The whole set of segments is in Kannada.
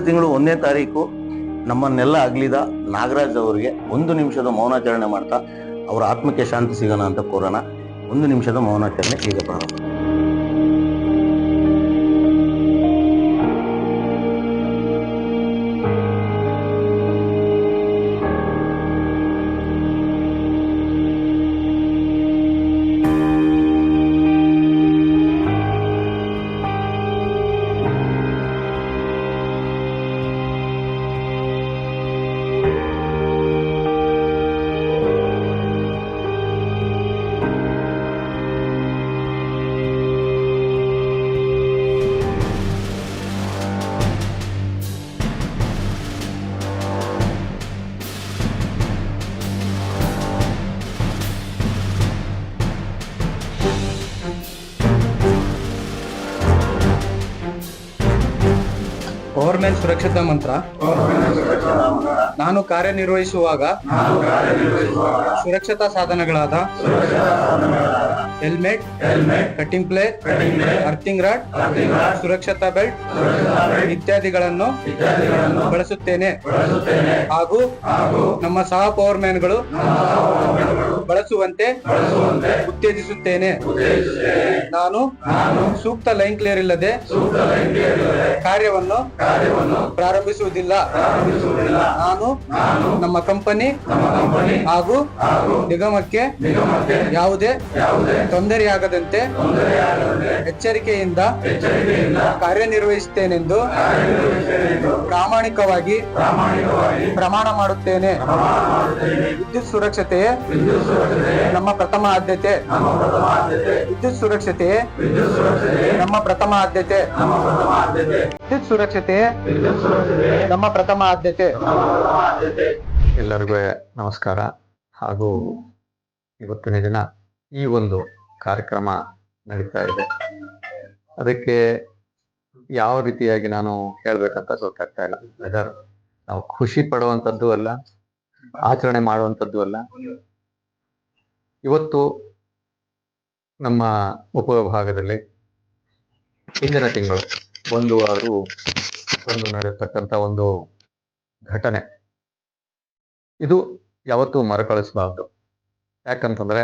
ತಿಂಗಳು ಒಂದನೇ ತಾರೀಕು ನಮ್ಮನ್ನೆಲ್ಲ ಅಗಲಿದ ನಾಗರಾಜ್ ಅವರಿಗೆ ಒಂದು ನಿಮಿಷದ ಮೌನಾಚರಣೆ ಮಾಡ್ತಾ ಅವರ ಆತ್ಮಕ್ಕೆ ಶಾಂತಿ ಸಿಗೋಣ ಅಂತ ಕೋರೋಣ. ಒಂದು ನಿಮಿಷದ ಮೌನಾಚರಣೆ ಈಗ ಪ್ರಾರಂಭ. ಸುರಕ್ಷತಾ ಮಂತ್ರ. ನಾನು ಕಾರ್ಯನಿರ್ವಹಿಸುವಾಗ ಸುರಕ್ಷತಾ ಸಾಧನಗಳಾದ helmet cutting plate earthing rod ಸುರಕ್ಷತಾ ಬೆಲ್ಟ್ ಇತ್ಯಾದಿಗಳನ್ನು ಬಳಸುತ್ತೇನೆ. ಹಾಗೂ ನಮ್ಮ ಸಹ ಪವರ್ ಮ್ಯಾನ್ಗಳು ಬಳಸುವಂತೆ ಉತ್ತೇಜಿಸುತ್ತೇನೆ. ನಾನು ಸೂಕ್ತ ಲೈನ್ ಕ್ಲಿಯರ್ ಇಲ್ಲದೆ ಕಾರ್ಯವನ್ನು ಪ್ರಾರಂಭಿಸುವುದಿಲ್ಲ. ನಾನು ನಮ್ಮ ಕಂಪನಿ ಹಾಗೂ ನಿಗಮಕ್ಕೆ ಯಾವುದೇ ತೊಂದರೆಯಾಗದಂತೆ ಎಚ್ಚರಿಕೆಯಿಂದ ಕಾರ್ಯನಿರ್ವಹಿಸುತ್ತೇನೆಂದು ಪ್ರಾಮಾಣಿಕವಾಗಿ ಪ್ರಮಾಣ ಮಾಡುತ್ತೇನೆ. ವಿದ್ಯುತ್ ಸುರಕ್ಷತೆಯೇ ನಮ್ಮ ಪ್ರಥಮ ಆದ್ಯತೆ. ವಿದ್ಯುತ್ ಸುರಕ್ಷತೆಯೇ ನಮ್ಮ ಪ್ರಥಮ ಆದ್ಯತೆ. ವಿದ್ಯುತ್ ಸುರಕ್ಷತೆಯೇ ನಮ್ಮ ಪ್ರಥಮ ಆದ್ಯತೆ. ಎಲ್ಲರಿಗೂ ನಮಸ್ಕಾರ. ಹಾಗೂ ಇವತ್ತಿನ ದಿನ ಈ ಒಂದು ಕಾರ್ಯಕ್ರಮ ನಡೀತಾ ಇದೆ. ಅದಕ್ಕೆ ಯಾವ ರೀತಿಯಾಗಿ ನಾನು ಹೇಳ್ಬೇಕಂತ ಗೊತ್ತಾಗ್ತಾ ಇಲ್ಲ. ವೆದರ್ ನಾವು ಖುಷಿ ಪಡುವಂಥದ್ದು ಅಲ್ಲ, ಆಚರಣೆ ಮಾಡುವಂಥದ್ದು ಅಲ್ಲ. ಇವತ್ತು ನಮ್ಮ ಉಪವಿಭಾಗದಲ್ಲಿ ಹಿಂದಿನ ತಿಂಗಳು ಒಂದು ಆರು ಒಂದು ನಡೆಯತಕ್ಕಂಥ ಒಂದು ಘಟನೆ. ಇದು ಯಾವತ್ತೂ ಮರುಕಳಿಸಬಾರ್ದು. ಯಾಕಂತಂದ್ರೆ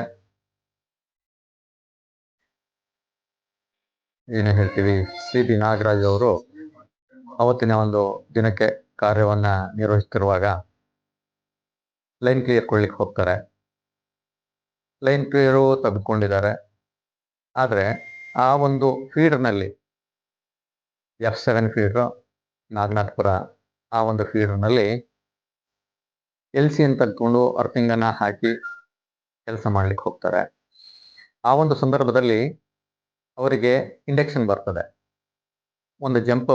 ಏನು ಹೇಳ್ತೀವಿ, ಸಿ ಬಿ ನಾಗರಾಜ್ ಅವರು ಅವತ್ತಿನ ಒಂದು ದಿನಕ್ಕೆ ಕಾರ್ಯವನ್ನ ನಿರ್ವಹಿಸ್ತಿರುವಾಗ ಲೈನ್ ಕ್ಲಿಯರ್ ಕೊಡ್ಲಿಕ್ಕೆ ಹೋಗ್ತಾರೆ. ಲೈನ್ ಕ್ಲಿಯರು ತೆಗೆದುಕೊಂಡಿದ್ದಾರೆ. ಆದರೆ ಆ ಒಂದು ಫೀಡರ್ನಲ್ಲಿ ಎಫ್ ಸೆವೆನ್ ಫೀಡ್ರು ನಾಗನಾಥ್ಪುರ ಆ ಒಂದು ಫೀಡರ್ನಲ್ಲಿ ಎಲ್ ಸಿ ಅನ್ನು ತಗೊಂಡು ಅರ್ಪಿಂಗನ್ನ ಹಾಕಿ ಕೆಲಸ ಮಾಡ್ಲಿಕ್ಕೆ ಹೋಗ್ತಾರೆ. ಆ ಒಂದು ಸಂದರ್ಭದಲ್ಲಿ ಅವರಿಗೆ ಇಂಡಕ್ಷನ್ ಬರ್ತದೆ. ಒಂದು ಜಂಪ್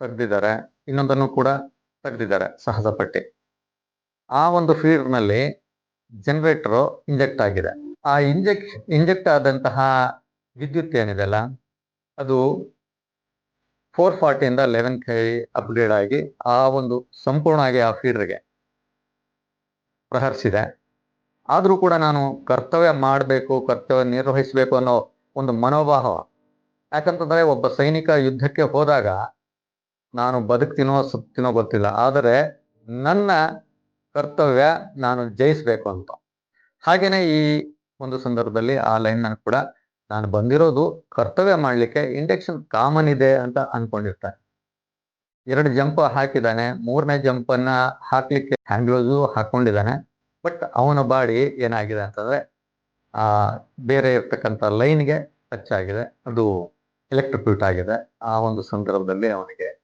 ತೆಗೆದಿದ್ದಾರೆ, ಇನ್ನೊಂದನ್ನು ಕೂಡ ತೆಗೆದಿದ್ದಾರೆ ಸಹಜ ಪಟ್ಟಿ ಆ ಒಂದು ಫೀಲ್ಡ್ನಲ್ಲಿ ಜನರೇಟರು ಇಂಜೆಕ್ಟ್ ಆಗಿದೆ. ಆ ಇಂಜೆಕ್ ಇಂಜೆಕ್ಟ್ ಆದಂತಹ ವಿದ್ಯುತ್ ಏನಿದೆಲ್ಲ ಅದು ಫೋರ್ ಫಾರ್ಟಿಯಿಂದ ಲೆವೆನ್ ಕೆ ಅಪ್ಗ್ರೇಡ್ ಆಗಿ ಆ ಒಂದು ಸಂಪೂರ್ಣವಾಗಿ ಆ ಫೀಡರ್ಗೆ ಪ್ರಹರಿಸಿದೆ. ಆದರೂ ಕೂಡ ನಾನು ಕರ್ತವ್ಯ ಮಾಡಬೇಕು, ಕರ್ತವ್ಯ ನಿರ್ವಹಿಸಬೇಕು ಅನ್ನೋ ಒಂದು ಮನೋಭಾವ. ಯಾಕಂತಂದರೆ ಒಬ್ಬ ಸೈನಿಕ ಯುದ್ಧಕ್ಕೆ ಹೋದಾಗ ನಾನು ಬದುಕ್ತೀನೋ ಸುತ್ತಿನೋ ಗೊತ್ತಿಲ್ಲ. ಆದರೆ ನನ್ನ ಕರ್ತವ್ಯ ನಾನು ಜಯಿಸಬೇಕು ಅಂತ. ಹಾಗೇನೆ ಈ ಒಂದು ಸಂದರ್ಭದಲ್ಲಿ ಆ ಲೈನ್ ಕೂಡ ನಾನು ಬಂದಿರೋದು ಕರ್ತವ್ಯ ಮಾಡಲಿಕ್ಕೆ ಇಂಡಕ್ಷನ್ ಕಾಮನ್ ಇದೆ ಅಂತ ಅನ್ಕೊಂಡಿರ್ತಾನೆ ಎರಡು ಜಂಪ್ ಹಾಕಿದ್ದಾನೆ. ಮೂರನೇ ಜಂಪ್ ಅನ್ನ ಹಾಕ್ಲಿಕ್ಕೆ ಹ್ಯಾಂಡ್ ಗ್ಲೌಸು ಹಾಕೊಂಡಿದ್ದಾನೆ. ಬಟ್ ಅವನ ಬಾಡಿ ಏನಾಗಿದೆ ಅಂತಂದ್ರೆ, ಆ, ಬೇರೆ ಇರ್ತಕ್ಕಂಥ ಲೈನ್ಗೆ ಟಚ್ ಆಗಿದೆ. ಅದು ಎಲೆಕ್ಟ್ರಿಕ್ಯೂಟ್ ಆಗಿದೆ. ಆ ಒಂದು ಸಂದರ್ಭದಲ್ಲಿ ಅವನಿಗೆ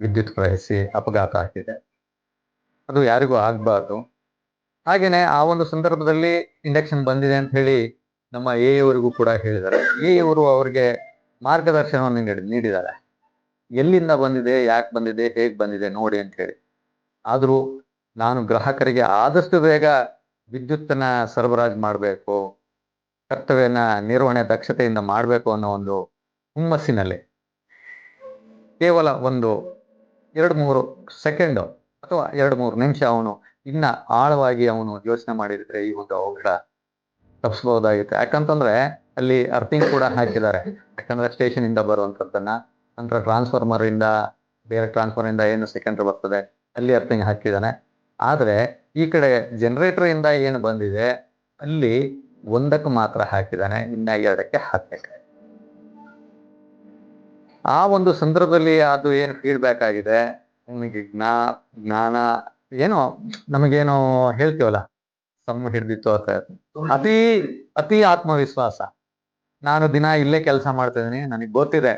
ವಿದ್ಯುತ್ ಪ್ರವಹಿಸಿ ಅಪಘಾತ ಆಗಿದೆ ಅದು ಯಾರಿಗೂ ಆಗ್ಬಾರ್ದು. ಹಾಗೇನೆ ಆ ಒಂದು ಸಂದರ್ಭದಲ್ಲಿ ಇಂಡಕ್ಷನ್ ಬಂದಿದೆ ಅಂತ ಹೇಳಿ ನಮ್ಮ ಎ ಕೂಡ ಹೇಳಿದ್ದಾರೆ. ಎ ಅವರು ಅವರಿಗೆ ಮಾರ್ಗದರ್ಶನವನ್ನು ನೀಡಿ, ನೀಡಿದ್ದಾರೆ. ಎಲ್ಲಿಂದ ಬಂದಿದೆ, ಯಾಕೆ ಬಂದಿದೆ, ಹೇಗೆ ಬಂದಿದೆ ನೋಡಿ ಅಂತ ಹೇಳಿ. ಆದರೂ ನಾನು ಗ್ರಾಹಕರಿಗೆ ಆದಷ್ಟು ಬೇಗ ವಿದ್ಯುತ್ತನ್ನ ಸರಬರಾಜು ಮಾಡಬೇಕು, ಕರ್ತವ್ಯನ ನಿರ್ವಹಣೆ ದಕ್ಷತೆಯಿಂದ ಮಾಡಬೇಕು ಅನ್ನೋ ಒಂದು ಹುಮ್ಮಸ್ಸಿನಲ್ಲಿ. ಕೇವಲ ಒಂದು ಎರಡು ಮೂರು ಸೆಕೆಂಡು ಅಥವಾ ಎರಡು ಮೂರು ನಿಮಿಷ ಅವನು ಇನ್ನ ಆಳವಾಗಿ ಅವನು ಯೋಚನೆ ಮಾಡಿದ್ರೆ ಈ ಒಂದು ಅವಘಡ ತಪ್ಪಿಸಬಹುದಾಗಿತ್ತು ಯಾಕಂತಂದ್ರೆ ಅಲ್ಲಿ ಅರ್ಥಿಂಗ್ ಕೂಡ ಹಾಕಿದ್ದಾರೆ. ಯಾಕಂದ್ರೆ ಸ್ಟೇಷನ್ ಇಂದ ಬರುವಂತದ್ದನ್ನ ನಂತರ ಟ್ರಾನ್ಸ್ಫಾರ್ಮರ್ ಇಂದ, ಬೇರೆ ಟ್ರಾನ್ಸ್ಫಾರ್ಮರ್ ಇಂದ ಏನು ಸೆಕೆಂಡರಿ ಬರ್ತದೆ, ಅಲ್ಲಿ ಅರ್ಥಿಂಗ್ ಹಾಕಿದ್ದಾನೆ. ಆದ್ರೆ ಈ ಕಡೆ ಜನರೇಟರ್ ಇಂದ ಏನು ಬಂದಿದೆ, ಅಲ್ಲಿ ಒಂದಕ್ಕೆ ಮಾತ್ರ ಹಾಕಿದ್ದಾನೆ ಇನ್ನ ಎರಡಕ್ಕೆ ಹಾಕಬೇಕು. ಆ ಒಂದು ಸಂದರ್ಭದಲ್ಲಿ ಅದು ಏನು ಫೀಡ್ಬ್ಯಾಕ್ ಆಗಿದೆ, ನಿಮಗೆ ಜ್ಞಾ, ಜ್ಞಾನ, ಏನೋ, ನಮಗೇನೋ ಹೇಳ್ತೀವಲ್ಲ ಸಮ್ಮ ಹಿಡ್ದಿತ್ತು ಅಂತ. ಅತಿ ಅತಿ ಆತ್ಮವಿಶ್ವಾಸ. ನಾನು ದಿನ ಇಲ್ಲೇ ಕೆಲಸ ಮಾಡ್ತಿದ್ದೀನಿ ನನಗೆ ಗೊತ್ತಿದೆ.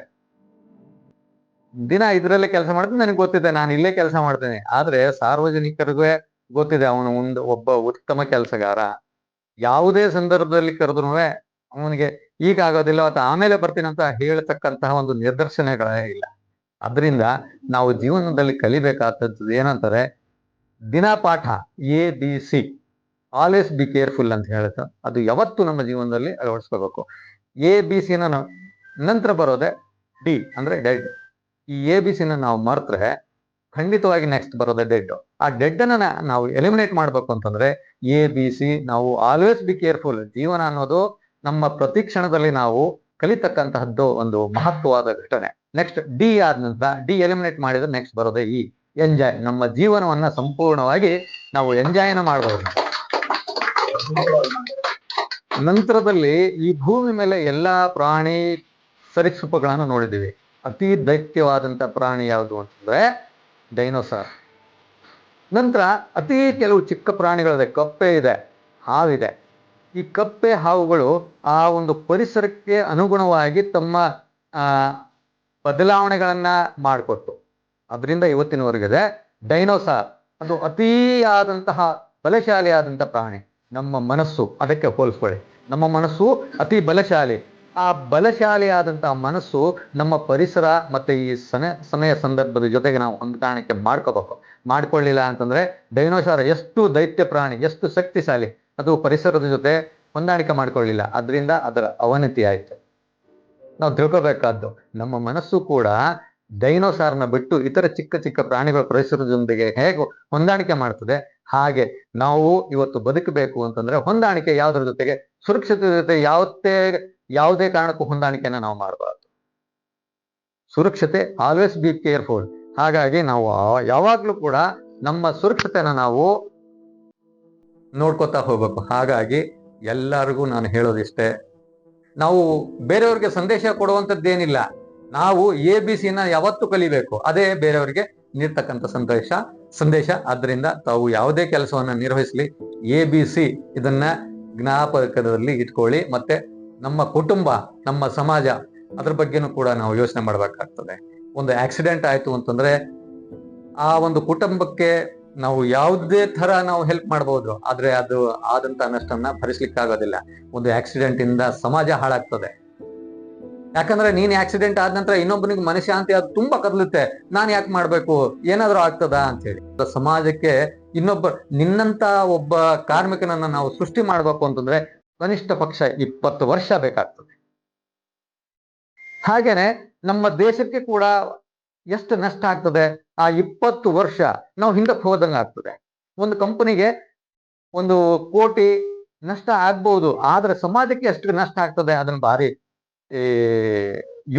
ದಿನ ಇದರಲ್ಲೇ ಕೆಲಸ ಮಾಡ್ತೀನಿ, ನನಗೆ ಗೊತ್ತಿದೆ, ನಾನು ಇಲ್ಲೇ ಕೆಲಸ ಮಾಡ್ತೇನೆ. ಆದ್ರೆ ಸಾರ್ವಜನಿಕರಿಗೂ ಗೊತ್ತಿದೆ, ಅವನು ಒಂದು ಒಬ್ಬ ಉತ್ತಮ ಕೆಲಸಗಾರ. ಯಾವುದೇ ಸಂದರ್ಭದಲ್ಲಿ ಕರೆದ್ರು ಅವನಿಗೆ ಈಗ ಆಗೋದಿಲ್ಲ ಅಥವಾ ಆಮೇಲೆ ಬರ್ತೀನಿ ಅಂತ ಹೇಳ್ತಕ್ಕಂತಹ ಒಂದು ನಿದರ್ಶನಗಳೇ ಇಲ್ಲ. ಅದರಿಂದ ನಾವು ಜೀವನದಲ್ಲಿ ಕಲಿಬೇಕಾದದ್ದು ಏನಂತಾರೆ, ದಿನ ಪಾಠ, A, B, C always be careful ಅಂತ ಹೇಳುತ್ತೆ. ಅದು ಯಾವತ್ತು ನಮ್ಮ ಜೀವನದಲ್ಲಿ ಅಳವಡಿಸ್ಕೋಬೇಕು. ಎ, ಬಿ ಸಿನ ನಂತರ ಬರೋದೆ ಡಿ, ಅಂದ್ರೆ ಡೆಡ್. ಈ ಎ ಬಿ ಸಿನ ನಾವು ಮರೆತ್ರೆ ಖಂಡಿತವಾಗಿ ನೆಕ್ಸ್ಟ್ ಬರೋದೇ ಡೆಡ್ ಆ ಡೆಡ್ ಅನ್ನ ನಾವು ಎಲಿಮಿನೇಟ್ ಮಾಡ್ಬೇಕು ಅಂತಂದ್ರೆ ಎ ಬಿ ಸಿ ನಾವು ಆಲ್ವೇಸ್ ಬಿ ಕೇರ್ಫುಲ್ ಜೀವನ ಅನ್ನೋದು ನಮ್ಮ ಪ್ರತಿ ಕ್ಷಣದಲ್ಲಿ ನಾವು ಕಲಿತಕ್ಕಂತಹದ್ದು ಒಂದು ಮಹತ್ವವಾದ ಘಟನೆ. ನೆಕ್ಸ್ಟ್ ಡಿ ಆದ ನಂತರ ಡಿ ಎಲಿಮಿನೇಟ್ ಮಾಡಿದ್ರೆ ನೆಕ್ಸ್ಟ್ ಬರೋದೇ ಇ ಎಂಜಾಯ್ ನಮ್ಮ ಜೀವನವನ್ನ ಸಂಪೂರ್ಣವಾಗಿ ನಾವು ಎಂಜಾಯ್ನ ಮಾಡಬಹುದು ನಂತರದಲ್ಲಿ ಈ ಭೂಮಿ ಮೇಲೆ ಎಲ್ಲಾ ಪ್ರಾಣಿ ಸರೀಸೃಪಗಳನ್ನು ನೋಡಿದ್ದೀವಿ. ಅತಿ ದೈತ್ಯವಾದಂತ ಪ್ರಾಣಿ ಯಾವುದು ಅಂತಂದ್ರೆ ಡೈನೋಸಾರ್. ನಂತರ ಅತಿ ಕೆಲವು ಚಿಕ್ಕ ಪ್ರಾಣಿಗಳಿದೆ ಕಪ್ಪೆ ಇದೆ, ಹಾವಿದೆ. ಈ ಕಪ್ಪೆ ಹಾವುಗಳು ಆ ಒಂದು ಪರಿಸರಕ್ಕೆ ಅನುಗುಣವಾಗಿ ತಮ್ಮ ಬದಲಾವಣೆಗಳನ್ನ ಮಾಡಿಕೊಟ್ಟು, ಅದರಿಂದ ಇವತ್ತಿನವರೆಗಿದೆ ಡೈನೋಸಾರ್ ಅದು ಅತಿಯಾದಂತಹ ಬಲಶಾಲಿಯಾದಂಥ ಪ್ರಾಣಿ. ನಮ್ಮ ಮನಸ್ಸು ಅದಕ್ಕೆ ಹೋಲಿಸ್ಕೊಳ್ಳಿ ನಮ್ಮ ಮನಸ್ಸು ಅತಿ ಬಲಶಾಲಿ ಆ ಬಲಶಾಲಿಯಾದಂತಹ ಮನಸ್ಸು ನಮ್ಮ ಪರಿಸರ ಮತ್ತೆ ಈ ಸನೆ, ಸಮಯ ಸಂದರ್ಭದ ಜೊತೆಗೆ ನಾವು ಹೊಂದಾಣಿಕೆ ಮಾಡ್ಕೋಬೇಕು. ಮಾಡ್ಕೊಳ್ಳಿಲ್ಲ ಅಂತಂದ್ರೆ ಡೈನೋಸಾರ್ ಎಷ್ಟು ದೈತ್ಯ ಪ್ರಾಣಿ, ಎಷ್ಟು ಶಕ್ತಿಶಾಲಿ, ಅದು ಪರಿಸರದ ಜೊತೆ ಹೊಂದಾಣಿಕೆ ಮಾಡ್ಕೊಳ್ಳಿಲ್ಲ. ಅದರಿಂದ ಅದರ ಅವನತಿ ಆಯ್ತು. ನಾವು ತಿಳ್ಕೋಬೇಕಾದ್ದು, ನಮ್ಮ ಮನಸ್ಸು ಕೂಡ ಡೈನೋಸಾರ್ನ ಬಿಟ್ಟು ಇತರ ಚಿಕ್ಕ ಚಿಕ್ಕ ಪ್ರಾಣಿಗಳ ಪರಿಸರದೊಂದಿಗೆ ಹೇಗೆ ಹೊಂದಾಣಿಕೆ ಮಾಡ್ತದೆ. ಹಾಗೆ ನಾವು ಇವತ್ತು ಬದುಕಬೇಕು ಅಂತಂದ್ರೆ ಹೊಂದಾಣಿಕೆ ಯಾವುದ್ರ ಜೊತೆಗೆ ಸುರಕ್ಷತೆ ಜೊತೆ ಯಾವತ್ತೇ ಯಾವುದೇ ಕಾರಣಕ್ಕೂ ಹೊಂದಾಣಿಕೆನ ನಾವು ಮಾಡಬಾರ್ದು. ಸುರಕ್ಷತೆ ಆಲ್ವೇಸ್ ಬಿ ಕೇರ್ಫುಲ್ ಹಾಗಾಗಿ ನಾವು ಯಾವಾಗಲೂ ಕೂಡ ನಮ್ಮ ಸುರಕ್ಷತೆನ ನಾವು ನೋಡ್ಕೊತಾ ಹೋಗ್ಬೇಕು. ಹಾಗಾಗಿ ಎಲ್ಲರಿಗೂ ನಾನು ಹೇಳೋದಿಷ್ಟೇ, ನಾವು ಬೇರೆಯವ್ರಿಗೆ ಸಂದೇಶ ಕೊಡುವಂಥದ್ದೇನಿಲ್ಲ ನಾವು ಎ ಬಿ ಸಿನ ಯಾವತ್ತು ಕಲಿಬೇಕು. ಅದೇ ಬೇರೆಯವರಿಗೆ ನೀಡ್ತಕ್ಕಂಥ ಸಂದೇಶ ಸಂದೇಶ. ಆದ್ದರಿಂದ ತಾವು ಯಾವುದೇ ಕೆಲಸವನ್ನು ನಿರ್ವಹಿಸಲಿ. ಎ ಬಿ ಸಿ ಇದನ್ನ ಜ್ಞಾಪಕದಲ್ಲಿ ಇಟ್ಕೊಳ್ಳಿ. ಮತ್ತೆ ನಮ್ಮ ಕುಟುಂಬ, ನಮ್ಮ ಸಮಾಜ ಅದ್ರ ಬಗ್ಗೆನೂ ಕೂಡ ನಾವು ಯೋಚನೆ ಮಾಡ್ಬೇಕಾಗ್ತದೆ. ಒಂದು ಆಕ್ಸಿಡೆಂಟ್ ಆಯ್ತು ಅಂತಂದ್ರೆ ಆ ಒಂದು ಕುಟುಂಬಕ್ಕೆ ನಾವು ಯಾವುದೇ ತರ ನಾವು ಹೆಲ್ಪ್ ಮಾಡಬಹುದು ಆದ್ರೆ ಅದು ಆದಂತ ನಷ್ಟನ್ನ ಭರಿಸ್ಲಿಕ್ಕೆ ಆಗೋದಿಲ್ಲ ಒಂದು ಆಕ್ಸಿಡೆಂಟ್ ಇಂದ ಸಮಾಜ ಹಾಳಾಗ್ತದೆ. ಯಾಕಂದ್ರೆ ನೀನ್ ಆಕ್ಸಿಡೆಂಟ್ ಆದ ನಂತರ ಇನ್ನೊಬ್ಬನಿಗೆ ಮನಶಾಂತಿ ಅದು ತುಂಬಾ ಕದಲುತ್ತೆ. ನಾನ್ ಯಾಕೆ ಮಾಡ್ಬೇಕು? ಏನಾದ್ರೂ ಆಗ್ತದ ಅಂತ ಹೇಳಿ ಸಮಾಜಕ್ಕೆ ಇನ್ನೊಬ್ಬ ನಿನ್ನಂತ ಒಬ್ಬ ಕಾರ್ಮಿಕನನ್ನ ನಾವು ಸೃಷ್ಟಿ ಮಾಡ್ಬೇಕು ಅಂತಂದ್ರೆ ಕನಿಷ್ಠ ಪಕ್ಷ ಇಪ್ಪತ್ತು ವರ್ಷ ಬೇಕಾಗ್ತದೆ. ಹಾಗೇನೆ ನಮ್ಮ ದೇಶಕ್ಕೆ ಕೂಡ ಎಷ್ಟು ನಷ್ಟ ಆಗ್ತದೆ? ಆ ಇಪ್ಪತ್ತು ವರ್ಷ ನಾವು ಹಿಂದಕ್ಕೆ ಹೋದಂಗೆ ಆಗ್ತದೆ. ಒಂದು ಕಂಪನಿಗೆ ಒಂದು ಕೋಟಿ ನಷ್ಟ ಆಗ್ಬೋದು, ಆದ್ರೆ ಸಮಾಜಕ್ಕೆ ಎಷ್ಟು ನಷ್ಟ ಆಗ್ತದೆ ಅದನ್ನ ಭಾರಿ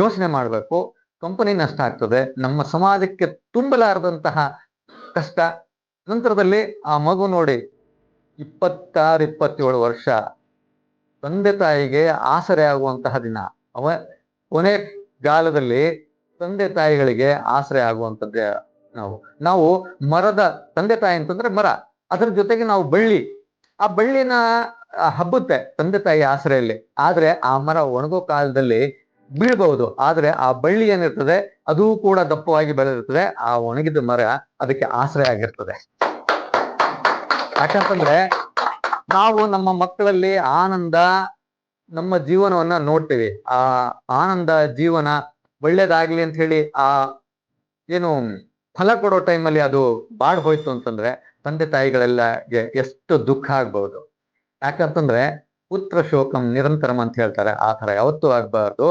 ಯೋಚನೆ ಮಾಡಬೇಕು. ಕಂಪನಿ ನಷ್ಟ ಆಗ್ತದೆ. ನಮ್ಮ ಸಮಾಜಕ್ಕೆ ತುಂಬಲಾರದಂತಹ ಕಷ್ಟ. ನಂತರದಲ್ಲಿ ಆ ಮಗು ನೋಡಿ ಇಪ್ಪತ್ತಾರು, ಇಪ್ಪತ್ತೇಳು ವರ್ಷ ತಂದೆ ತಾಯಿಗೆ ಆಸರೆ ಆಗುವಂತಹ ದಿನ. ಅವ ಕೊನೆ ಕಾಲದಲ್ಲಿ ತಂದೆ ತಾಯಿಗಳಿಗೆ ಆಸರೆ ಆಗುವಂಥದ್ದೇ ನಾವು. ನಾವು ಮರದ ತಂದೆ ತಾಯಿ ಅಂತಂದ್ರೆ ಮರ. ಅದ್ರ ಜೊತೆಗೆ ನಾವು ಬಳ್ಳಿ. ಆ ಬಳ್ಳಿನ ಹಬ್ಬುತ್ತೆ ತಂದೆ ತಾಯಿ ಆಸರೆಯಲ್ಲಿ. ಆದ್ರೆ ಆ ಮರ ಒಣಗೋ ಕಾಲದಲ್ಲಿ ಬೀಳ್ಬಹುದು. ಆದ್ರೆ ಆ ಬಳ್ಳಿ ಏನಿರ್ತದೆ, ಅದು ಕೂಡ ದಪ್ಪವಾಗಿ ಬೆಳೆದಿರ್ತದೆ. ಆ ಒಣಗಿದ ಮರ ಅದಕ್ಕೆ ಆಸರೆ ಆಗಿರ್ತದೆ. ಯಾಕಂತಂದ್ರೆ ನಾವು ನಮ್ಮ ಮಕ್ಕಳಲ್ಲಿ ಆನಂದ ನಮ್ಮ ಜೀವನವನ್ನ ನೋಡ್ತೀವಿ. ಆ ಆನಂದ ಜೀವನ ಒಳ್ಳೇದಾಗ್ಲಿ ಅಂತ ಹೇಳಿ ಆ ಏನು ಫಲ ಕೊಡೋ ಟೈಮಲ್ಲಿ ಅದು ಬಾಡ್ ಹೋಯ್ತು ಅಂತಂದ್ರೆ ತಂದೆ ತಾಯಿಗಳೆಲ್ಲ ಎಷ್ಟು ದುಃಖ ಆಗ್ಬಹುದು. ಯಾಕಂತಂದ್ರೆ ಪುತ್ರ ಶೋಕಂ ನಿರಂತರಂ ಅಂತ ಹೇಳ್ತಾರೆ. ಆ ತರ ಯಾವತ್ತೂ ಆಗ್ಬಾರ್ದು.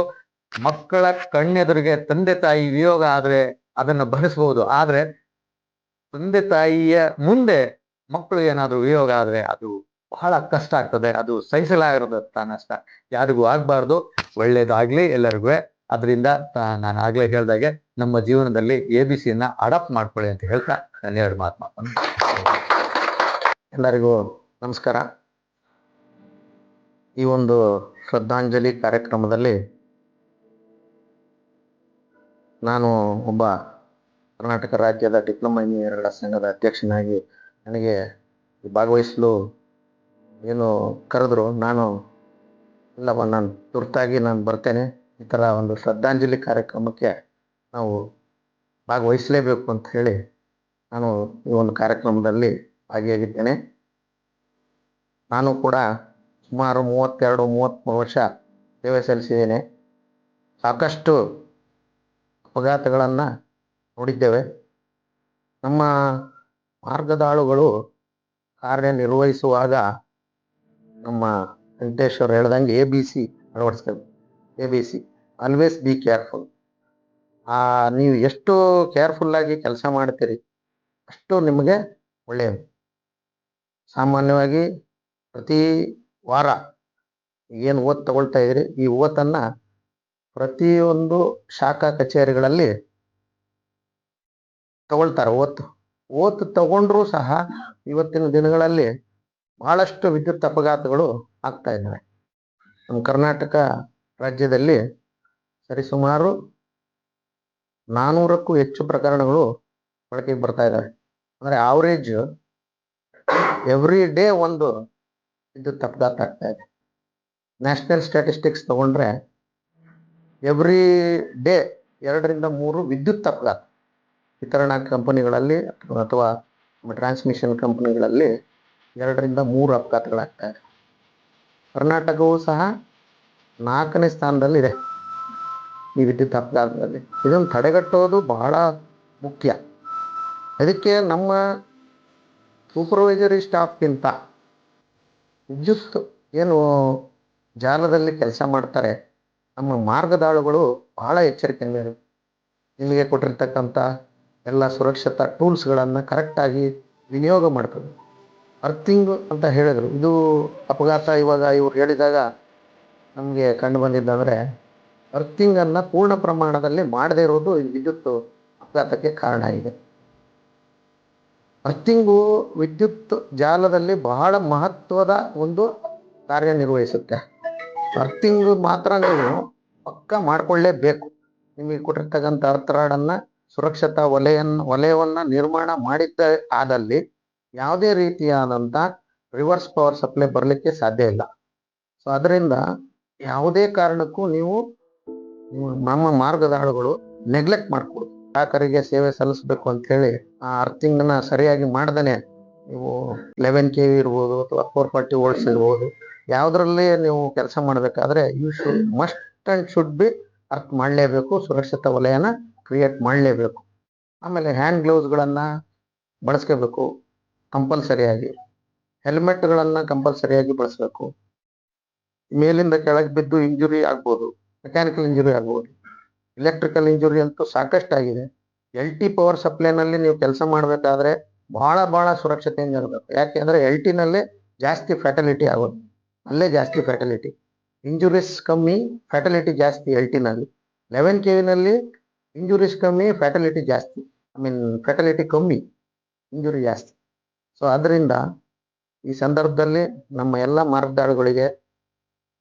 ಮಕ್ಕಳ ಕಣ್ಣೆದುರಿಗೆ ತಂದೆ ತಾಯಿ ವಿಯೋಗ ಆದ್ರೆ ಅದನ್ನ ಭರಿಸಬಹುದು. ಆದ್ರೆ ತಂದೆ ತಾಯಿಯ ಮುಂದೆ ಮಕ್ಕಳು ಏನಾದ್ರು ವಿಯೋಗ ಆದ್ರೆ ಅದು ಬಹಳ ಕಷ್ಟ ಆಗ್ತದೆ. ಅದು ಸಹಿಸಲಾಗಿರೋದಂತ ನಷ್ಟ ಯಾರಿಗೂ ಆಗ್ಬಾರ್ದು, ಒಳ್ಳೇದಾಗ್ಲಿ ಎಲ್ಲರಿಗೂ. ಅದರಿಂದ ನಾನು ಆಗ್ಲೇ ಹೇಳ್ದಾಗೆ ನಮ್ಮ ಜೀವನದಲ್ಲಿ ಎ ಬಿ ಅಡಾಪ್ಟ್ ಮಾಡ್ಕೊಳ್ಳಿ ಅಂತ ಹೇಳ್ತಾ ನಾನು ಎರಡು ಮಾತು ಎಲ್ಲರಿಗೂ ನಮಸ್ಕಾರ. ಈ ಒಂದು ಶ್ರದ್ಧಾಂಜಲಿ ಕಾರ್ಯಕ್ರಮದಲ್ಲಿ ನಾನು ಒಬ್ಬ ಕರ್ನಾಟಕ ರಾಜ್ಯದ ಡಿಪ್ಲೊಮಾ ಇಂಜಿನಿಯರ್ಗಳ ಸಂಘದ ಅಧ್ಯಕ್ಷನಾಗಿ ನನಗೆ ಭಾಗವಹಿಸಲು ಏನು ಕರೆದ್ರು, ನಾನು ಇಲ್ಲವ ನಾನು ತುರ್ತಾಗಿ ನಾನು ಬರ್ತೇನೆ. ಈ ಥರ ಒಂದು ಶ್ರದ್ಧಾಂಜಲಿ ಕಾರ್ಯಕ್ರಮಕ್ಕೆ ನಾವು ಭಾಗವಹಿಸಲೇಬೇಕು ಅಂತ ಹೇಳಿ ನಾನು ಈ ಒಂದು ಕಾರ್ಯಕ್ರಮದಲ್ಲಿ ಭಾಗಿಯಾಗಿದ್ದೇನೆ. ನಾನು ಕೂಡ ಸುಮಾರು ಮೂವತ್ತೆರಡು ಮೂವತ್ತ್ಮೂರು ವರ್ಷ ಸೇವೆ ಸಲ್ಲಿಸಿದ್ದೇನೆ. ಸಾಕಷ್ಟು ಅಪಘಾತಗಳನ್ನು ನೋಡಿದ್ದೇವೆ. ನಮ್ಮ ಮಾರ್ಗದಾಳುಗಳು ಕಾರ್ಯನಿರ್ವಹಿಸುವಾಗ ನಮ್ಮ ವೆಂಕಟೇಶ್ವರ್ ಹೇಳ್ದಂಗೆ A B C ಅಳವಡಿಸ್ಕೋಬೇಕು A B C always be careful ಆ, ನೀವು ಎಷ್ಟು ಕೇರ್ಫುಲ್ಲಾಗಿ ಕೆಲಸ ಮಾಡ್ತೀರಿ, ಅಷ್ಟು ನಿಮಗೆ ಒಳ್ಳೆಯದು. ಸಾಮಾನ್ಯವಾಗಿ ಪ್ರತಿ ವಾರ ಏನು ಓದ್ ತಗೊಳ್ತಾ ಇದ್ರಿ, ಈ ಓತನ್ನು ಪ್ರತಿಯೊಂದು ಶಾಖಾ ಕಚೇರಿಗಳಲ್ಲಿ ತಗೊಳ್ತಾರೆ. ಓತ್ ಓತ್ ತಗೊಂಡ್ರೂ ಸಹ ಇವತ್ತಿನ ದಿನಗಳಲ್ಲಿ ಬಹಳಷ್ಟು ವಿದ್ಯುತ್ ಅಪಘಾತಗಳು ಆಗ್ತಾ ಇದ್ದಾವೆ. ನಮ್ಮ ಕರ್ನಾಟಕ ರಾಜ್ಯದಲ್ಲಿ ಸರಿಸುಮಾರು ನಾನೂರಕ್ಕೂ ಹೆಚ್ಚು ಪ್ರಕರಣಗಳು ಬಳಕೆಗೆ ಬರ್ತಾ ಇದ್ದಾವೆ. ಅಂದರೆ ಆವರೇಜ್ ಎವ್ರಿ ಡೇ ಒಂದು ವಿದ್ಯುತ್ ಅಪಘಾತ ಆಗ್ತಾ ಇದೆ. ನ್ಯಾಷನಲ್ ಸ್ಟ್ಯಾಟಿಸ್ಟಿಕ್ಸ್ ತಗೊಂಡ್ರೆ ಎವ್ರಿ ಡೇ ಎರಡರಿಂದ ಮೂರು ವಿದ್ಯುತ್ ಅಪಘಾತ ವಿತರಣಾ ಕಂಪನಿಗಳಲ್ಲಿ ಅಥವಾ ಟ್ರಾನ್ಸ್ಮಿಷನ್ ಕಂಪನಿಗಳಲ್ಲಿ ಎರಡರಿಂದ ಮೂರು ಅಪಘಾತಗಳಾಗ್ತಾ ಇದೆ ಕರ್ನಾಟಕವು ಸಹ ನಾಲ್ಕನೇ ಸ್ಥಾನದಲ್ಲಿದೆ. ಈ ವಿದ್ಯುತ್ ಅಪಘಾತದಲ್ಲಿ ಇದನ್ನು ತಡೆಗಟ್ಟೋದು ಬಹಳ ಮುಖ್ಯ. ಅದಕ್ಕೆ ನಮ್ಮ ಸೂಪರ್ವೈಸರಿ ಸ್ಟಾಫ್ಗಿಂತ ವಿದ್ಯುತ್ ಏನು ಜಾಲದಲ್ಲಿ ಕೆಲಸ ಮಾಡ್ತಾರೆ, ನಮ್ಮ ಮಾರ್ಗದಾಳುಗಳು ಬಹಳ ಎಚ್ಚರಿಕೆಯಿಂದ. ನಿಮಗೆ ಕೊಟ್ಟಿರ್ತಕ್ಕಂಥ ಎಲ್ಲ ಸುರಕ್ಷತಾ ಟೂಲ್ಸ್ಗಳನ್ನು ಕರೆಕ್ಟಾಗಿ ವಿನಿಯೋಗ ಮಾಡ್ಬೇಕು ಅರ್ಥಿಂಗ್ ಅಂತ ಹೇಳಿದರು. ಇದು ಅಪಘಾತ ಇವಾಗ ಇವ್ರು ಹೇಳಿದಾಗ ನಮಗೆ ಕಂಡು ಬಂದಿದ್ದಂದರೆ ಅರ್ಥಿಂಗನ್ನು ಪೂರ್ಣ ಪ್ರಮಾಣದಲ್ಲಿ ಮಾಡದೇ ಇರೋದು ವಿದ್ಯುತ್ ಅಪಘಾತಕ್ಕೆ ಕಾರಣ ಇದೆ. ಅರ್ಥಿಂಗು ವಿದ್ಯುತ್ ಜಾಲದಲ್ಲಿ ಬಹಳ ಮಹತ್ವದ ಒಂದು ಕಾರ್ಯನಿರ್ವಹಿಸುತ್ತೆ. ಅರ್ಥಿಂಗ್ ಮಾತ್ರ ನೀವು ಪಕ್ಕ ಮಾಡಿಕೊಳ್ಳೇಬೇಕು. ನಿಮಗೆ ಕೊಟ್ಟಿರ್ತಕ್ಕಂಥ ಅರ್ಥರಾಡನ್ನು ಸುರಕ್ಷತಾ ವಲಯ ವಲಯವನ್ನ ನಿರ್ಮಾಣ ಮಾಡಿದ್ದ ಆದಲ್ಲಿ ಯಾವುದೇ ರೀತಿಯಾದಂಥ ರಿವರ್ಸ್ ಪವರ್ ಸಪ್ಲೈ ಬರಲಿಕ್ಕೆ ಸಾಧ್ಯ ಇಲ್ಲ. ಸೊ ಅದರಿಂದ ಯಾವುದೇ ಕಾರಣಕ್ಕೂ ನೀವು ನಮ್ಮ ಮಾರ್ಗದಾಳುಗಳು ನೆಗ್ಲೆಕ್ಟ್ ಮಾಡಿಕೊಡು. ಗ್ರಾಹಕರಿಗೆ ಸೇವೆ ಸಲ್ಲಿಸಬೇಕು ಅಂತೇಳಿ ಆ ಅರ್ಥಿಂಗ್ನ ಸರಿಯಾಗಿ ಮಾಡ್ದೇ ನೀವು ಲೆವೆನ್ ಕೆ ವಿ ಇರ್ಬೋದು ಅಥವಾ ಫೋರ್ ಫಾರ್ಟಿ ವೋಲ್ಟ್ಸ್ ಇರ್ಬೋದು. ಯಾವುದರಲ್ಲಿ ನೀವು ಕೆಲಸ ಮಾಡಬೇಕಾದ್ರೆ you should must and should be ಅರ್ಥ ಮಾಡಲೇಬೇಕು, ಸುರಕ್ಷಿತ ವಲಯನ ಕ್ರಿಯೇಟ್ ಮಾಡಲೇಬೇಕು. ಆಮೇಲೆ ಹ್ಯಾಂಡ್ ಗ್ಲೌಸ್ಗಳನ್ನು ಬಳಸ್ಕೋಬೇಕು. ಕಂಪಲ್ಸರಿಯಾಗಿ. ಹೆಲ್ಮೆಟ್ಗಳನ್ನು ಕಂಪಲ್ಸರಿಯಾಗಿ ಬಳಸಬೇಕು. ಮೇಲಿಂದ ಕೆಳಗೆ ಬಿದ್ದು ಇಂಜುರಿ ಆಗ್ಬೋದು, ಮೆಕ್ಯಾನಿಕಲ್ ಇಂಜುರಿ ಆಗ್ಬೋದು, ಎಲೆಕ್ಟ್ರಿಕಲ್ ಇಂಜುರಿ ಅಂತೂ ಸಾಕಷ್ಟು ಆಗಿದೆ ಎಲ್ ಟಿ ಪವರ್ ಸಪ್ಲೈನಲ್ಲಿ ನೀವು ಕೆಲಸ ಮಾಡಬೇಕಾದ್ರೆ ಬಹಳ ಬಹಳ ಸುರಕ್ಷತೆಯಿಂದ ಇರಬೇಕು. ಯಾಕೆಂದ್ರೆ ಎಲ್ ಟಿನಲ್ಲೇ ಜಾಸ್ತಿ ಫ್ಯಾಟಲಿಟಿ ಆಗೋದು, ಅಲ್ಲೇ ಜಾಸ್ತಿ ಫ್ಯಾಟಲಿಟಿ. ಇಂಜುರೀಸ್ ಕಮ್ಮಿ, ಫ್ಯಾಟಲಿಟಿ ಜಾಸ್ತಿ ಎಲ್ ಟಿನಲ್ಲಿ. ಲೆವೆನ್ ಕೆ ವಿನಲ್ಲಿ ಇಂಜುರೀಸ್ ಕಮ್ಮಿ, ಫ್ಯಾಟಲಿಟಿ ಜಾಸ್ತಿ. ಐ ಮೀನ್ ಫ್ಯಾಟಲಿಟಿ ಕಮ್ಮಿ, ಇಂಜುರಿ ಜಾಸ್ತಿ. ಸೊ ಅದರಿಂದ ಈ ಸಂದರ್ಭದಲ್ಲಿ ನಮ್ಮ ಎಲ್ಲ ಮಾರ್ಗದಾಳುಗಳಿಗೆ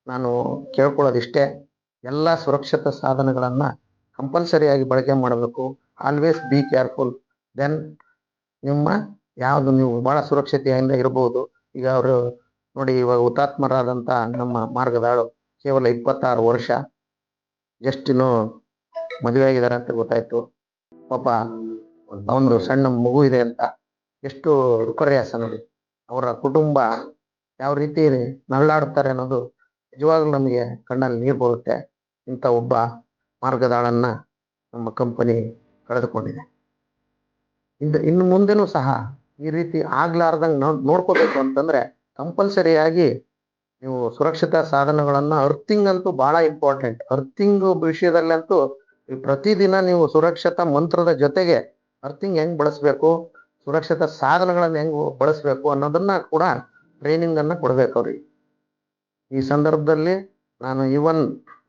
ನಾನು ಕೇಳ್ಕೊಳ್ಳೋದಿಷ್ಟೇ, ಎಲ್ಲ ಸುರಕ್ಷತಾ ಸಾಧನಗಳನ್ನು ಕಂಪಲ್ಸರಿಯಾಗಿ ಬಳಕೆ ಮಾಡಬೇಕು. ಆಲ್ವೇಸ್ ಬಿ ಕೇರ್ಫುಲ್ ದೆನ್ ನಿಮ್ಮ ಯಾವುದು ನೀವು ಭಾಳ ಸುರಕ್ಷತೆಯಿಂದ ಇರಬಹುದು ಈಗ ಅವರು ನೋಡಿ ಇವಾಗ ಹುತಾತ್ಮರಾದಂಥ ನಮ್ಮ ಮಾರ್ಗದಾಳು ಕೇವಲ ಇಪ್ಪತ್ತಾರು ವರ್ಷ ಇನ್ನು ಮದುವೆ ಆಗಿದ್ದಾರೆ ಅಂತ ಗೊತ್ತಾಯ್ತು. ಪಾಪ ಒಂದು ಸಣ್ಣ ಮಗು ಇದೆ ಅಂತ. ಎಷ್ಟು ವಿಪರ್ಯಾಸ ನೋಡಿ. ಅವರ ಕುಟುಂಬ ಯಾವ ರೀತಿ ನರಳಾಡುತ್ತಾರೆ ಅನ್ನೋದು ನಿಜವಾಗ್ಲೂ ನಮಗೆ ಕಣ್ಣಲ್ಲಿ ನೀರು ಬರುತ್ತೆ. ಇಂಥ ಒಬ್ಬ ಮಾರ್ಗದಾಳನ್ನ ನಮ್ಮ ಕಂಪನಿ ಕಳೆದುಕೊಂಡಿದೆ. ಇಂದ ಇನ್ನು ಮುಂದೆನೂ ಸಹ ಈ ರೀತಿ ಆಗ್ಲಾರ್ದಂಗೆ ನೋಡಿ ನೋಡ್ಕೋಬೇಕು ಅಂತಂದ್ರೆ ಕಂಪಲ್ಸರಿಯಾಗಿ ನೀವು ಸುರಕ್ಷತಾ ಸಾಧನಗಳನ್ನು ಅರ್ಥಿಂಗ್ ಅಂತೂ ಬಹಳ ಇಂಪಾರ್ಟೆಂಟ್ ಅರ್ಥಿಂಗ್ ವಿಷಯದಲ್ಲಂತೂ ಪ್ರತಿದಿನ ನೀವು ಸುರಕ್ಷತಾ ಮಂತ್ರದ ಜೊತೆಗೆ ಅರ್ಥಿಂಗ್ ಹೆಂಗ್ ಬಳಸಬೇಕು? ಸುರಕ್ಷತಾ ಸಾಧನಗಳನ್ನು ಹೆಂಗೆ ಬಳಸಬೇಕು ಅನ್ನೋದನ್ನ ಕೂಡ ಟ್ರೈನಿಂಗ್ ಕೊಡಬೇಕು ಅವ್ರಿಗೆ. ಈ ಸಂದರ್ಭದಲ್ಲಿ ನಾನು ಈವನ್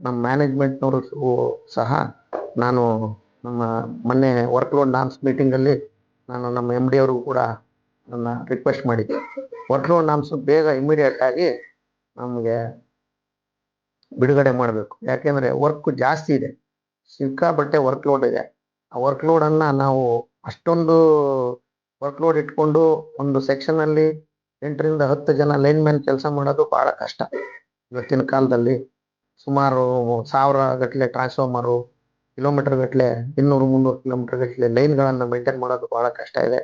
ನಮ್ಮ ಮ್ಯಾನೇಜ್ಮೆಂಟ್ನವರು ಸಹ ನಾನು ನಮ್ಮ ಮೊನ್ನೆ ವರ್ಕ್ ಲೋಡ್ ನಾಮ್ಸ್ ಮೀಟಿಂಗಲ್ಲಿ ನಾನು ನಮ್ಮ ಎಂ ಡಿ ಅವ್ರಿಗೂ ಕೂಡ ನನ್ನ ರಿಕ್ವೆಸ್ಟ್ ಮಾಡಿದ್ದೆ. ವರ್ಕ್ ಲೋಡ್ ನಾಮ್ಸ್ ಬೇಗ ಇಮಿಡಿಯೇಟ್ ಆಗಿ ನಮಗೆ ಬಿಡುಗಡೆ ಮಾಡಬೇಕು. ಯಾಕೆಂದ್ರೆ ವರ್ಕ್ ಜಾಸ್ತಿ ಇದೆ. ಸಿಕ್ಕಾಪಟ್ಟೆ ವರ್ಕ್ ಲೋಡ್ ಇದೆ. ಆ ವರ್ಕ್ ಲೋಡನ್ನು ನಾವು ಅಷ್ಟೊಂದು ವರ್ಕ್ ಲೋಡ್ ಇಟ್ಕೊಂಡು ಒಂದು ಸೆಕ್ಷನ್ ಅಲ್ಲಿ ಎಂಟರಿಂದ ಹತ್ತು ಜನ ಲೈನ್ ಮ್ಯಾನ್ ಕೆಲಸ ಮಾಡೋದು ಬಹಳ ಕಷ್ಟ. ಇವತ್ತಿನ ಕಾಲದಲ್ಲಿ ಸುಮಾರು ಸಾವಿರ ಗಟ್ಟಲೆ ಟ್ರಾನ್ಸ್ಫಾರ್ಮರು ಕಿಲೋಮೀಟರ್ ಗಟ್ಟಲೆ ಇನ್ನೂರು, ಮುನ್ನೂರು ಕಿಲೋಮೀಟರ್ ಗಟ್ಟಲೆ ಲೈನ್ಗಳನ್ನು ಮೇಂಟೈನ್ ಮಾಡೋದು ಬಹಳ ಕಷ್ಟ ಇದೆ.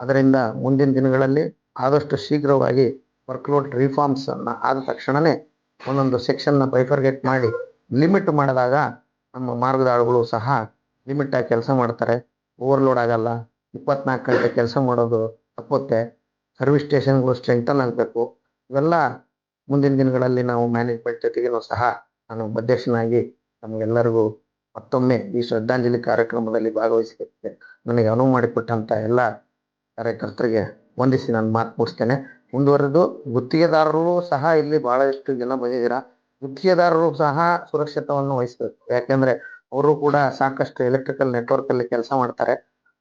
ಅದರಿಂದ ಮುಂದಿನ ದಿನಗಳಲ್ಲಿ ಆದಷ್ಟು ಶೀಘ್ರವಾಗಿ ವರ್ಕ್ಲೋಡ್ ರಿಫಾರ್ಮ್ಸ್ ಅನ್ನ ಆದ ತಕ್ಷಣನೇ ಒಂದೊಂದು ಸೆಕ್ಷನ್ನ ಬೈಫರ್ಗೇಟ್ ಮಾಡಿ ಲಿಮಿಟ್ ಮಾಡಿದಾಗ ನಮ್ಮ ಮಾರ್ಗದಾಳುಗಳು ಸಹ ಲಿಮಿಟ್ ಆಗಿ ಕೆಲಸ ಮಾಡ್ತಾರೆ. ಓವರ್ಲೋಡ್ ಆಗಲ್ಲ. ಇಪ್ಪತ್ನಾಲ್ಕು ಗಂಟೆ ಕೆಲಸ ಮಾಡೋದು ತಪ್ಪುತ್ತೆ. ಸರ್ವಿಸ್ ಸ್ಟೇಷನ್ಗಳು ಸ್ಟ್ರೆಂಥನ್ ಆಗಬೇಕು. ಇವೆಲ್ಲ ಮುಂದಿನ ದಿನಗಳಲ್ಲಿ ನಾವು ಮ್ಯಾನೇಜ್ಮೆಂಟ್ ಜೊತೆಗೇನು ಸಹ ನಾನು ಅಧ್ಯಕ್ಷನಾಗಿ ನಮಗೆಲ್ಲರಿಗೂ ಮತ್ತೊಮ್ಮೆ ಈ ಶ್ರದ್ಧಾಂಜಲಿ ಕಾರ್ಯಕ್ರಮದಲ್ಲಿ ಭಾಗವಹಿಸಲಿಕ್ಕೆ ನನಗೆ ಅನುವು ಮಾಡಿಕೊಟ್ಟಂತ ಎಲ್ಲ ಕಾರ್ಯಕರ್ತರಿಗೆ ವಂದಿಸಿ ನಾನು ಮಾತು ಮುಗಿಸ್ತೇನೆ. ಮುಂದುವರೆದು ಗುತ್ತಿಗೆದಾರರು ಸಹ ಇಲ್ಲಿ ಬಹಳಷ್ಟು ಜನ ಬಂದಿದ್ದೀರಾ? ಗುತ್ತಿಗೆದಾರರು ಸಹ ಸುರಕ್ಷಿತವನ್ನು ವಹಿಸಬೇಕು. ಯಾಕೆಂದ್ರೆ ಅವರು ಕೂಡ ಸಾಕಷ್ಟು ಎಲೆಕ್ಟ್ರಿಕಲ್ ನೆಟ್ವರ್ಕ್ ಅಲ್ಲಿ ಕೆಲಸ ಮಾಡ್ತಾರೆ.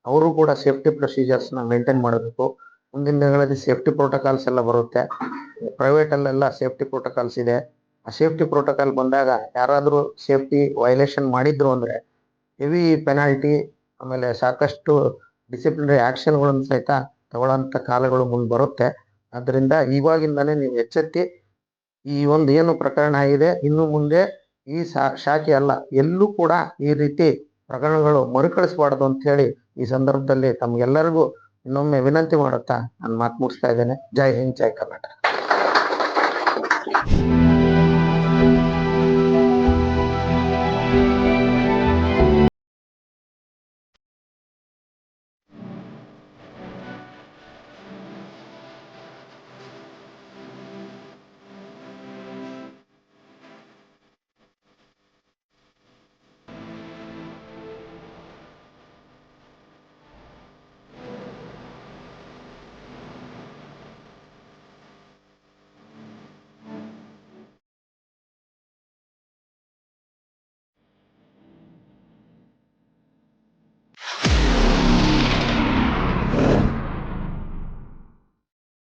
ಅವರು ಕೂಡ ಸೇಫ್ಟಿ ಪ್ರೊಸೀಜರ್ಸ್ನ ಮೇಂಟೈನ್ ಮಾಡಬೇಕು. ಮುಂದಿನ ದಿನಗಳಲ್ಲಿ ಸೇಫ್ಟಿ ಪ್ರೋಟೋಕಾಲ್ಸ್ ಎಲ್ಲ ಬರುತ್ತೆ. ಪ್ರೈವೇಟ್ ಅಲ್ಲೆಲ್ಲ ಸೇಫ್ಟಿ ಪ್ರೋಟೋಕಾಲ್ಸ್ ಇದೆ. ಆ ಸೇಫ್ಟಿ ಪ್ರೋಟೋಕಾಲ್ ಬಂದಾಗ ಯಾರಾದರೂ ಸೇಫ್ಟಿ ವೈಲೇಷನ್ ಮಾಡಿದ್ರು ಅಂದ್ರೆ ಹೆವಿ ಪೆನಾಲ್ಟಿ ಆಮೇಲೆ ಸಾಕಷ್ಟು ಡಿಸಿಪ್ಲಿನರಿ ಆ್ಯಕ್ಷನ್ಗಳನ್ನು ಸಹಿತ ತಗೊಳ್ಳೋಂಥ ಕಾಲಗಳು ಮುಂದೆ ಬರುತ್ತೆ. ಆದ್ದರಿಂದ ಇವಾಗಿಂದಾನೇ ನೀವು ಎಚ್ಚೆತ್ತಿ ಈ ಒಂದು ಏನು ಪ್ರಕರಣ ಆಗಿದೆ ಇನ್ನು ಮುಂದೆ ಈ ಶಾಖೆ ಅಲ್ಲ, ಎಲ್ಲೂ ಕೂಡ ಈ ರೀತಿ ಪ್ರಕರಣಗಳು ಮರುಕಳಿಸಬಾರ್ದು ಅಂತ ಹೇಳಿ ಈ ಸಂದರ್ಭದಲ್ಲಿ ತಮ್ಗೆಲ್ಲರಿಗೂ ಇನ್ನೊಮ್ಮೆ ವಿನಂತಿ ಮಾಡುತ್ತಾ ನಾನು ಮಾತು ಮುಗಿಸ್ತಾ ಇದ್ದೇನೆ. ಜೈ ಹಿಂದ್ ಜೈ ಕರ್ನಾಟಕ.